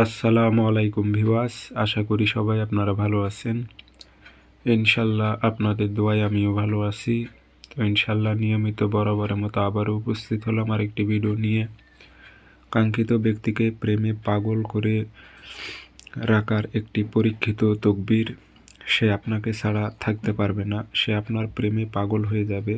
আসসালামু আলাইকুম ভিওয়াস আশা করি সবাই আপনারা ভালো আছেন। ইনশাল্লাহ আপনাদের দোয়ায় আমিও ভালো আছি। তো ইনশাল্লাহ নিয়মিত বরাবরের মতো আবারও উপস্থিত হলাম আরেকটি ভিডিও নিয়ে। কাঙ্ক্ষিত ব্যক্তিকে প্রেমে পাগল করে রাখার একটি পরীক্ষিত তকবির সে আপনাকে ছাড়া থাকতে পারবে না। সে আপনার প্রেমে পাগল হয়ে যাবে।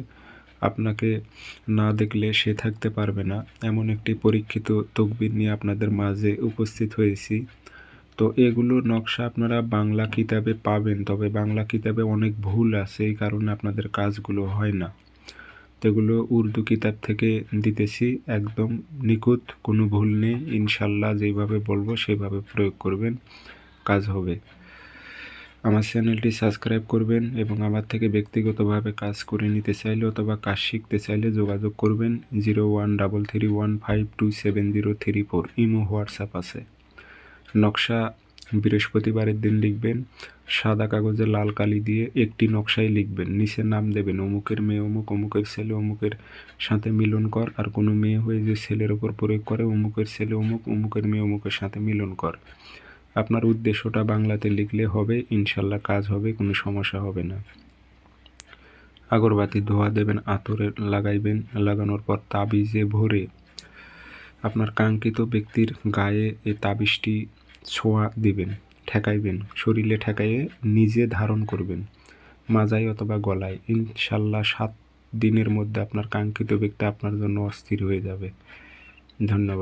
আপনাকে না দেখলে সে থাকতে পারবে না। এমন একটি পরীক্ষিত তকবির নিয়ে আপনাদের মাঝে উপস্থিত হয়েছি। তো এগুলো নকশা আপনারা বাংলা কিতাবে পাবেন, তবে বাংলা কিতাবে অনেক ভুল আছে, এই কারণে আপনাদের কাজগুলো হয় না। এগুলো উর্দু কিতাব থেকে দিতেছি, একদম নিখুঁত, কোনো ভুল নেই। ইনশাল্লাহ যেভাবে বলব সেভাবে প্রয়োগ করবেন, কাজ হবে। আমার চ্যানেলটি সাবস্ক্রাইব করবেন এবং আমার থেকে ব্যক্তিগতভাবে কাজ করে নিতে চাইলে অথবা কাজ শিখতে চাইলে যোগাযোগ করবেন zero one double three one five two seven zero three four. Imo WhatsApp আছে। নকশা বৃহস্পতিবারের দিন লিখবেন। সাদা কাগজে লাল কালি দিয়ে একটি নকশায় লিখবেন। নিচে নাম দেবেন অমুকের মেয়ে, অমুক, অমুকের ছেলে, অমুকের সাথে মিলন কর। আর কোনো মেয়ে হয়ে যে ছেলের ওপর প্রয়োগ করে, অমুকের ছেলে, অমুক, অমুকের মেয়ে, অমুকের সাথে মিলন কর। আপনার উদ্দেশ্যটা বাংলাতে লিখলে হবে, ইনশাল্লাহ কাজ হবে, কোনো সমস্যা হবে না। আগরবাতি ধোয়া দেবেন, আতরে লাগাইবেন, লাগানোর পর তাবিজে ভরে আপনার কাঙ্ক্ষিত ব্যক্তির গায়ে এই তাবিজটি ছোঁয়া দিবেন, ঠেকাইবেন, শরীরে ঠেকাইয়ে নিজে ধারণ করবেন, মাজায় অথবা গলায়। ইনশাল্লাহ সাত দিনের মধ্যে আপনার কাঙ্ক্ষিত ব্যক্তি আপনার জন্য অস্থির হয়ে যাবে। ধন্যবাদ।